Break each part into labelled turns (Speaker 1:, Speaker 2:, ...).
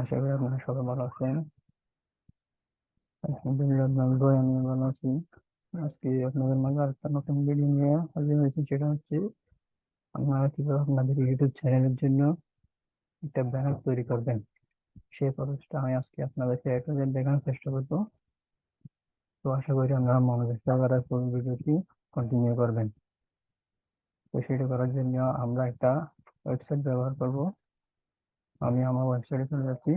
Speaker 1: আশা করি আপনারা সবাই ভালো আছেন। আলহামদুলিল্লাহ আমি ভালো আছি। আজকে আপনাদের মাঝে আরেকটা নতুন ভিডিও নিয়ে হাজির হয়েছি, সেটা হচ্ছে আপনারা কীভাবে আপনাদের ইউটিউব চ্যানেলের জন্য একটা ব্যানার তৈরি করবেন। সেই প্রসেসটা আমি আজকে আপনাদেরকে একটা দেখানোর চেষ্টা করব। তো আশা করি আপনারা মনোযোগ সহকারে ভিডিওটি কন্টিনিউ করবেন। তো সেটা করার জন্য আমরা একটা ওয়েবসাইট ব্যবহার করব। আমি আমার ওয়েবসাইটে চলে যাচ্ছি।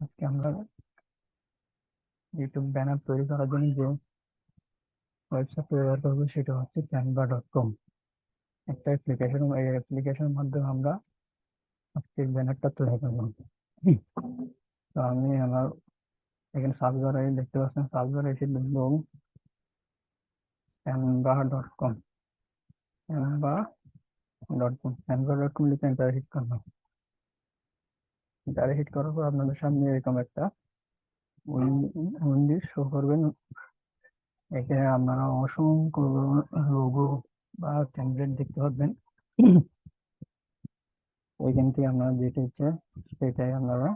Speaker 1: আজকে আমরা ইউটিউব ব্যানার তৈরি করার জন্য যে ওয়েবসাইট ব্যবহার করব সেটা হচ্ছে ক্যানভা ডট কম একটা অ্যাপ্লিকেশন এই অ্যাপ্লিকেশনের মাধ্যমে আমরা আজকে ব্যানারটা তৈরি করব। তো আমি আমার এখানে সার্চ বারে দেখতে পাচ্ছেন সার্চ এসে লিখব Canva dot com Canva dot com dot com লিখে এন্টার হিট করব। এন্টার হিট করার পর আপনাদের সামনে এরকম একটা উইন্ডি শো করবেন। এখানে আপনারা অসংখ্য লোগো বা টেমপ্লেট দেখতে পাবেন ওইখান থেকে আপনারা যেটা ইচ্ছে সেটাই আপনারা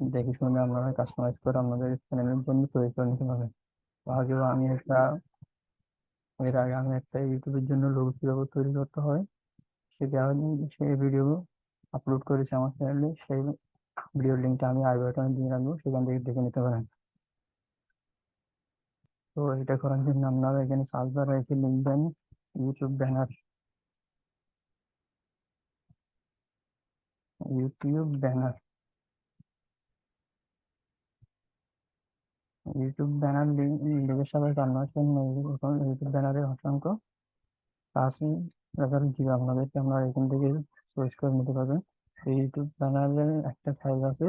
Speaker 1: দেখে শুনে আপনারা কাস্টমাইজ করে আপনাদের চ্যানেলের জন্য তৈরি করে নিতে পারবেন। তো আগেও আমি একটা এর আগে আমি একটা ইউটিউবের জন্য লোগো কীভাবে তৈরি করতে হয়। সে সেটা সেই ভিডিও আপলোড করেছি আমার চ্যানেলে সেই ভিডিও লিঙ্কটা আমি আই বাটনে দিয়ে রাখব, সেখান থেকে দেখে নিতে পারেন। তো এটা করার জন্য আপনারা এখানে সার্চ বারে এসে লিখবেন YouTube banner YouTube banner YouTube banner লিখে সবাই আপনার জন্য ইউটিউব ব্যানারের অসংখ্য। আছে ব্যাপার দিবে আপনাদেরকে আপনারা এখান থেকে চয়েস করে নিতে পারবেন। এই ইউটিউব ব্যানারের একটা সাইজ আছে,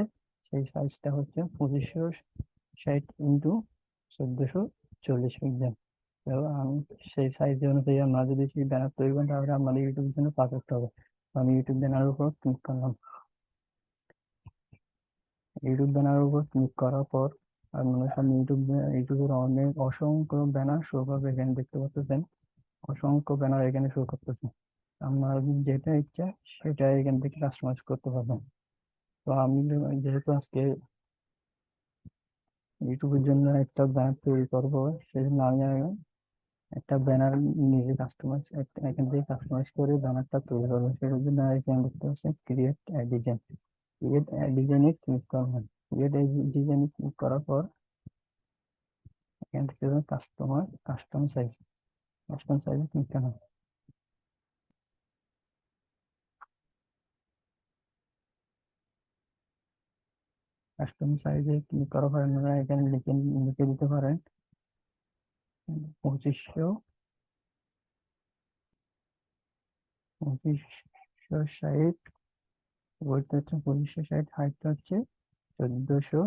Speaker 1: সেই সাইজটা হচ্ছে পঁচিশশো ষাট ইন্টু চোদ্দশো চল্লিশ পিক্সেল তো আমি সেই সাইজ অনুযায়ী আমরা যদি সেই ব্যানার তৈরি করেন, তাহলে আমাদের ইউটিউবের জন্য পারফেক্ট হবে। আমি ইউটিউব ব্যানারের উপর ক্লিক করলাম। ইউটিউব ব্যানারের উপর ক্লিক করার পর আপনাদের সামনে ইউটিউব ইউটিউবের অনেক অসংখ্য ব্যানার শো করবে এখানে, দেখতে পাচ্ছেন? অসংখ্য ব্যানার এখানে শো করতেছে। আপনার যেটা ইচ্ছা সেটা এখান থেকে কাস্টমাইজ করতে পারবেন তো আমি যেহেতু আজকে ইউটিউবের জন্য একটা ব্যানার তৈরি করব সেই জন্য আমি একটা ব্যানার নিজে কাস্টমাইজ এখান থেকে কাস্টমাইজ করে ব্যানারটা তৈরি করব। সেটার জন্য এখানে দেখতে পাচ্ছেন ক্রিয়েট ডিজাইন ক্রিয়েট ডিজাইনে ক্লিক করবেন। ডিজাইনে ক্লিক করার পর এখান থেকে customer custom size custom click custom click আপনারা এখানে লিখে লিখে দিতে পারেন। পঁচিশশো পঁচিশশো ষাট হচ্ছে পঁচিশশো ষাট হাইটটা হচ্ছে চোদ্দশো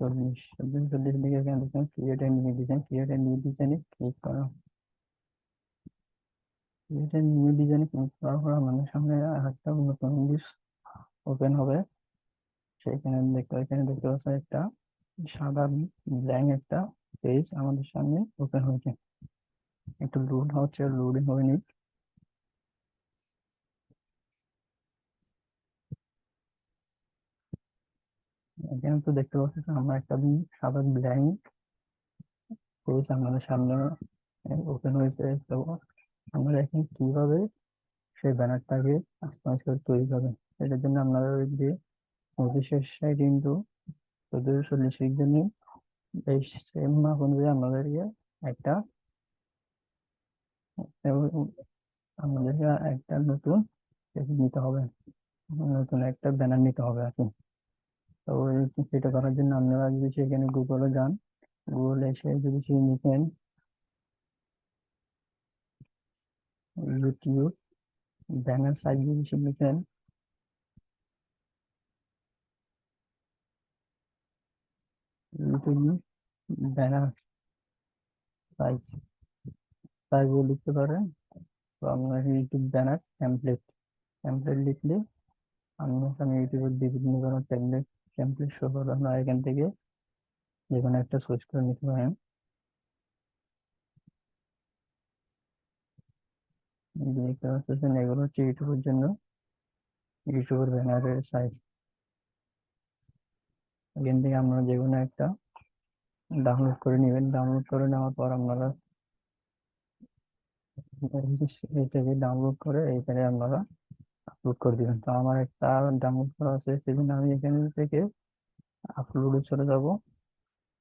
Speaker 1: চল্লিশ চোদ্দশো চল্লিশ লিখে এখানে দেখেন create new design create new ডিজাইনে ক্লিক করো? ক্রিয়েট নিউ ডিজাইনে ক্লিক করার পর আমাদের সামনে একটা নতুন ইংলিশ ওপেন হবে। সেখানে দেখতে, এখানে দেখতে পাচ্ছেন একটা সাদা ব্ল্যাঙ্ক একটা পেজ আমাদের সামনে ওপেন হয়েছে। একটু লোড হচ্ছে লোডিং হয়নি। এখানে তো দেখতে পাচ্ছি আমরা একটা দিন সাদা ব্ল্যাঙ্ক পেজ আমাদের সামনে ওপেন হয়েছে তো আমরা এখন কীভাবে সেই ব্যানারটাকে কাস্টমাইজ করে তৈরি করবেন এটার জন্য আপনারা ওই যে পঁচিশের ষাট ইন্টু চোদ্দশো চল্লিশ জন্য। এই সেম মাপ অনুযায়ী আমাদেরকে একটা আমাদেরকে একটা নতুন নিতে হবে। নতুন একটা ব্যানার নিতে হবে আর কি। তো সেটা করার জন্য আপনারা যদি সেখানে গুগলে যান গুগলে এসে যদি সে লিখেন ইউটিউব ব্যানার সাইজ যদি সে লিখেন ব্যানার সাইজ লিখতে পারেন। তো আপনার ইউটিউব ব্যানার টেমপ্লেট লিখলে আপনার সামনে ইউটিউবের বিভিন্ন ধরনের টেমপ্লেট টেমপ্লেট শো করবে আপনারা এখান থেকে। যে কোনো একটা সুইচ করে নিতে পারেন। দেখতে পাচ্ছেন, এগুলো হচ্ছে ইউটিউবের জন্য। ইউটিউবের ব্যানারের সাইজ এখান থেকে আপনারা যে কোনো একটা ডাউনলোড করে নেবেন। ডাউনলোড করে নেওয়ার পর আপনারা ডাউনলোড করে এইখানে আপনারা আপলোড করে দিবেন। তো আমার একটা ডাউনলোড করা আছে, সেদিন আমি এখান থেকে আপলোডে চলে যাব।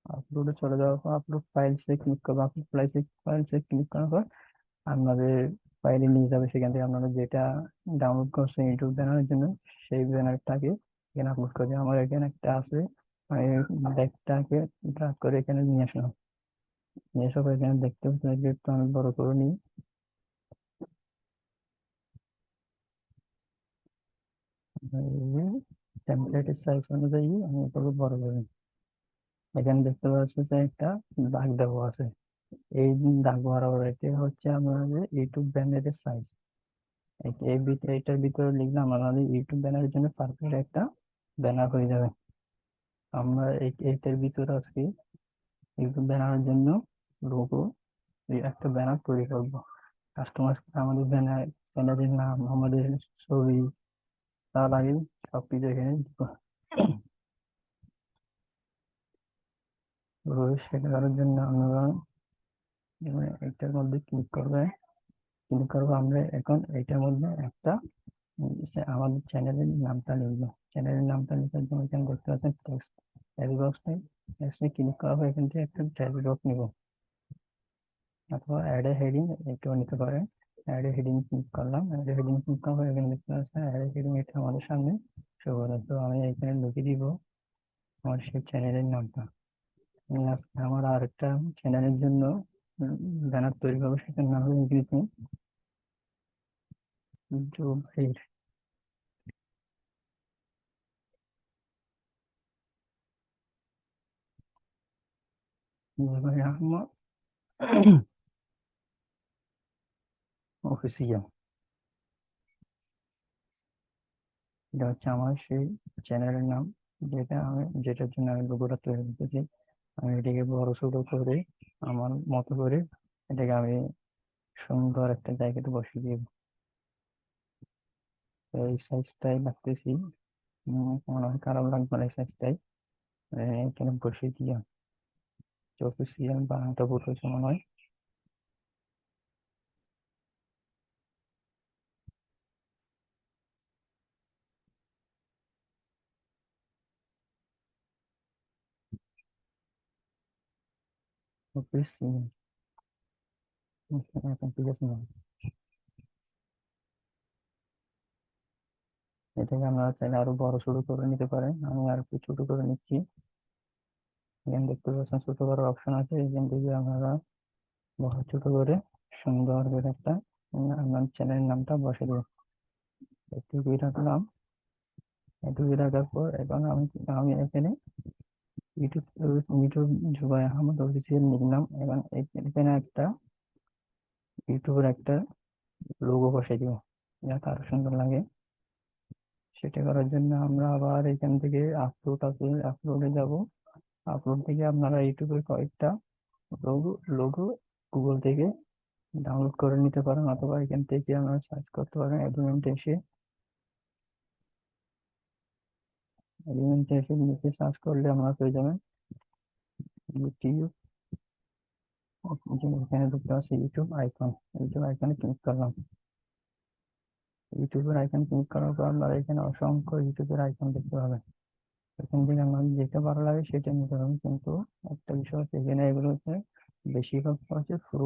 Speaker 1: আপলোডে চলে যাওয়ার পর আপলোড ফাইলসে ক্লিক করব। আপলোড ফাইলসে ফাইলসে ক্লিক করার পর আপনাদের ফাইলে নিয়ে যাবে। সেখান থেকে আপনারা যেটা ডাউনলোড করছেন ইউটিউব ব্যানারের জন্য, সেই ব্যানারটাকে এখানে আপলোড করে দিন। আমার এখানে একটা আছে আমি ব্যাগটাকে ড্রাগ করে এখানে নিয়ে আসলাম। নিয়ে পর এখানে দেখতে একটু আমি বড় করে নিই। টেমপ্লেটের সাইজ অনুযায়ী আমি এটাকে বড় করে এখানে দেখতে পাচ্ছি যে একটা দাগ দেওয়া আছে। এই দাগ বরাবর এটা হচ্ছে আমাদের ইউটিউব ব্যানারের সাইজ এই ভিতরে এটার ভিতরে লিখলে আমাদের ইউটিউব ব্যানারের জন্য পারফেক্ট একটা ব্যানার হয়ে যাবে। আমরা এইটার ভিতরে আজকে ইউটিউব ব্যানারের জন্য লোগো একটা ব্যানার তৈরি করব। কাস্টমার আমাদের ব্যানার ব্যানারের নাম, আমাদের ছবি আগে সবকিছু এখানে করার জন্য আমরা এইটার মধ্যে ক্লিক করবে ক্লিক করব আমরা এখন এইটার মধ্যে একটা আমাদের চ্যানেলের নামটা লিখব চ্যানেলের নামটা লিখার জন্য এখানে দেখতে পাচ্ছেন টেক্সট টেক্সট বক্স নেই টেক্সটে ক্লিক করার পর এখান থেকে একটা টেক্সট বক্স নিব অথবা অ্যাড এ হেডিং এটাও নিতে পারেন অ্যাড হেডিং ক্লিক করলাম। অ্যাড হেডিং ক্লিক করার এখানে দেখতে পাচ্ছেন অ্যাড হেডিং এটা আমাদের সামনে শো করে। তো আমি এখানে লিখে দিব আমার সেই চ্যানেলের নামটা। আমার আরেকটা চ্যানেলের জন্য ব্যানার তৈরি করব, সেটার নাম হলো ইংরেজি জুবাইর জুবাইর আহমদ। অফিসিয়াল এটা হচ্ছে আমার সেই চ্যানেলের নাম যেটা আমি যেটার জন্য আমি লোগোটা তৈরি করতেছি আমি এটাকে বড় ছোট করে আমার মতো করে এটাকে আমি সুন্দর একটা জায়গাতে বসিয়ে দিব। এই সাইজটাই উম, মনে হয় খারাপ লাগবে না এই সাইজটাই এখানে বসিয়ে দিয়া অফিসিয়াল বানানটা ভুল মনে হয়। না এটাকে আপনারা চাইলে আরও বড় ছোট করে নিতে পারেন আমি আর একটু ছোট করে নিচ্ছি এখানে দেখতে পাচ্ছেন ছোট করার অপশন আছে এখান থেকে আপনারা বড় ছোট করে সুন্দর করে একটা আপনার চ্যানেলের নামটা বসে দেবেন এটুকুই রাখলাম এটুকুই রাখার পর এখন আমি আমি এখানে YouTube YouTube Jubai Ahmad official লিখলাম এবং এখ- এখানে একটা ইউটিউবের একটা লোগো বসে দিব, যাতে আরও সুন্দর লাগে। সেটা করার জন্য আমরা আবার এখান থেকে আপলোড আছে আপলোডে যাব। আপলোড থেকে আপনারা ইউটিউবের কয়েকটা লোগো লোগো গুগল থেকে ডাউনলোড করে নিতে পারেন, অথবা এখান থেকে আপনারা সার্চ করতে পারেন এলিমেন্ট এসে। এলিমেন্ট এসে নিচে সার্চ করলে আপনারা পেয়ে যাবেন ইউটিউব এখানে দেখতে পাচ্ছি ইউটিউব আইকন ইউটিউব আইকনে ক্লিক করলাম ইউটিউবের আইকন ক্লিক করার পর আপনারা এখানে অসংখ্য ইউটিউবের আইকন দেখতে পাবেন এখান থেকে আপনার যেটা ভালো লাগে সেটা নিতে পারেন কিন্তু একটা বিষয় হচ্ছে এখানে এগুলো হচ্ছে বেশিরভাগ হচ্ছে ফ্রু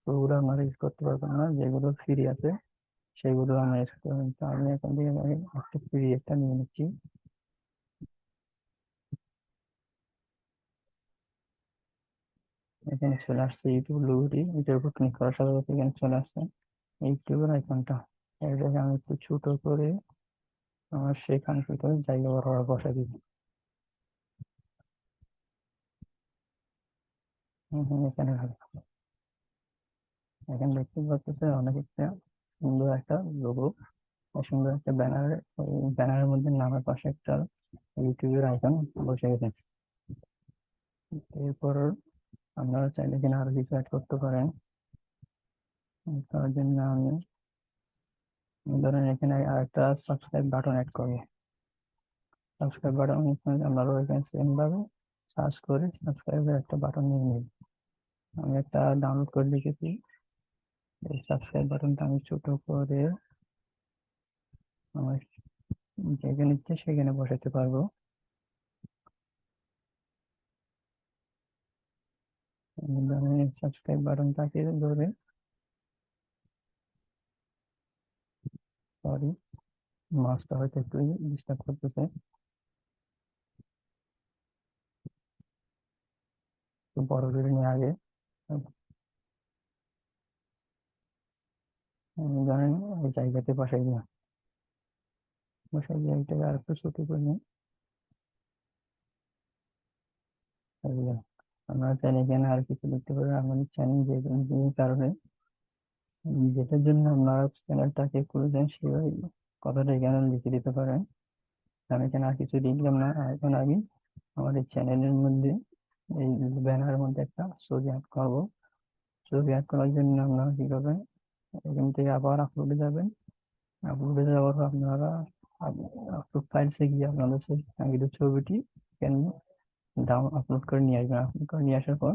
Speaker 1: ফ্রুগুলো আপনারা ইউজ করতে পারবেন না যেগুলো ফ্রি আছে সেগুলো আমরা ইউজ করবেন তো আমি এখান থেকে একটা ফ্রি একটা নিয়ে নিচ্ছি এখানে চলে আসছে ইউটিউব লোগোটি এটার উপর ক্লিক করার সাথে সাথে এখানে চলে আসছে ইউটিউবের আইকনটা এটাকে আমি একটু ছোট করে আমার সেখান থেকে জায়গা বরাবর বসাই দিব এখানে। এখানে দেখতে পাচ্ছেন অনেক একটা সুন্দর একটা লোগো সুন্দর একটা ব্যানার ব্যানারের মধ্যে নামের পাশে একটা ইউটিউবের আইকন বসে গেছে এরপর আপনারা চাইলে এখানে আরও কিছু অ্যাড করতে পারেন। তার জন্য আমি ধরেন এখানে আরেকটা সাবস্ক্রাইব বাটন অ্যাড করব সাবস্ক্রাইব বাটন আপনারাও এখানে সেম ভাবে। সার্চ করে সাবস্ক্রাইবের একটা বাটন নিয়ে নিন আমি একটা ডাউনলোড করে লিখেছি। এই সাবস্ক্রাইব বাটনটা আমি ছোট করে আমার যেখানে ইচ্ছে সেখানে বসাতে পারব। সাবস্ক্রাইব বাটনটাকে ধরে। সরি মাছটা হয়তো একটু ডিস্টার্ব করতেছে। বড় করে নিয়ে আগে। ধরেন এই জায়গাতে বসাই দিলাম বসাই দিয়ে এটাকে আর একটু ছোট করে নিই। আপনারা চাইলে এখানে আর কিছু লিখতে পারেন আমাদের চ্যানেল যে কারণে যেটার জন্য আপনারা চ্যানেলটাকে খুলেছেন সেভাবে কথাটা এখানে লিখে দিতে পারেন। আমি এখানে আর কিছু লিখলাম না, এখন আমি আমাদের চ্যানেলের মধ্যে এই ব্যানারের মধ্যে একটা ছবি অ্যাড করব। ছবি অ্যাড করার জন্য আপনারা কি করবেন? এখান থেকে আবার আপলোডে যাবেন। আপলোডে যাওয়ার পর আপনারা আপলোড ফাইলসে গিয়ে আপনাদের সেই ছবিটি এখানে ডাউন আপলোড করে নিয়ে আসবেন। আপলোড করে নিয়ে আসার পর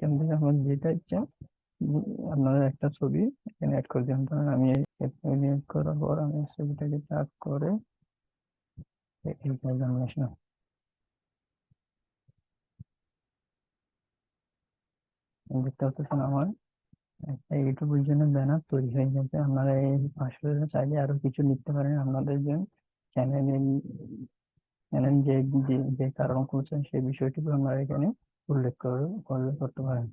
Speaker 1: এখান থেকে আপনার যেটা ইচ্ছা আপনারা একটা ছবি এখানে অ্যাড করে দেবেন। ধরেন আমি add করার পর আমি ছবিটাকে চাপ করে দেখতে পাচ্ছেন আমার একটা ইউটিউবের জন্য ব্যানার তৈরি হয়ে গেছে। আপনারা এই পাশে চাইলে আরও কিছু লিখতে পারেন। আপনাদের যে চ্যানেলের চ্যানেল যে, যে- যে কারণ করছেন সেই বিষয়টিকে আমরা এখানে উল্লেখ করে উল্লেখ করতে পারেন।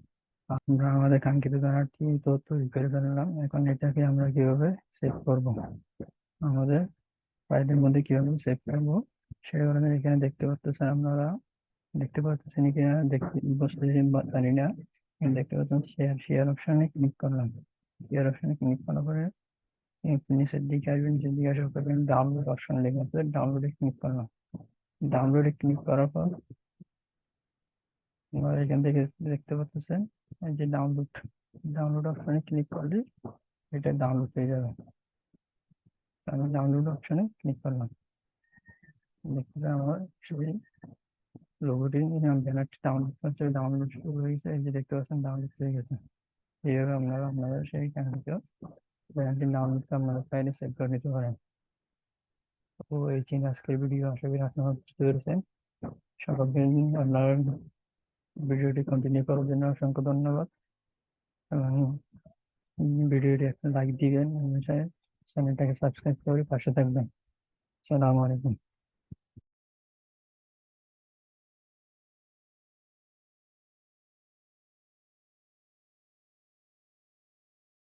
Speaker 1: আমরা আমাদের কাঙ্ক্ষিত ব্যানারটি তো তৈরি করে ফেললাম এখন এটাকে আমরা কীভাবে সেভ করব? আমাদের ফাইলের মধ্যে কীভাবে সেভ করব? কারণে এখানে দেখতে পাচ্ছেন আপনারা, দেখতে পাচ্ছেন কিনা দেখতে বুঝতেছেন বা জানি না। দেখতে পাচ্ছেন শেয়ার শেয়ার অপশনে ক্লিক করলাম। শেয়ার অপশনে ক্লিক করার পরে নিচের দিকে আসবেন, নিচের দিকে আসার পর ডাউনলোড অপশন লেখা আছে ডাউনলোডে ক্লিক করলাম। ডাউনলোডে ক্লিক করার পর আপনারা এখান থেকে দেখতে পাচ্ছেন, এই যে ডাউনলোড ডাউনলোড অপশনে ক্লিক করলে এটা ডাউনলোড হয়ে যাবে। আমি ডাউনলোড অপশনে ক্লিক করলাম। দেখতে আমার ছবি লোগোটি ব্যানারটি ডাউনলোড করছে ডাউনলোড শুরু হয়ে গেছে, এই যে দেখতে পাচ্ছেন ডাউনলোড হয়ে গেছে। এইভাবে আপনারা আপনারা সেই কাহিনীকে ব্যানারটি ডাউনলোড করে আপনারা ফাইলে সেভ করে নিতে পারেন। তো এই ছিল আজকের ভিডিও আশা করি আপনারা বুঝতে পেরেছেন। সকলকে আপনার ভিডিওটি কন্টিনিউ করার জন্য অসংখ্য ধন্যবাদ। এবং ভিডিওটি একটা লাইক দিবেন চ্যানেলটাকে সাবস্ক্রাইব করে পাশে থাকবেন। সালামু আলাইকুম।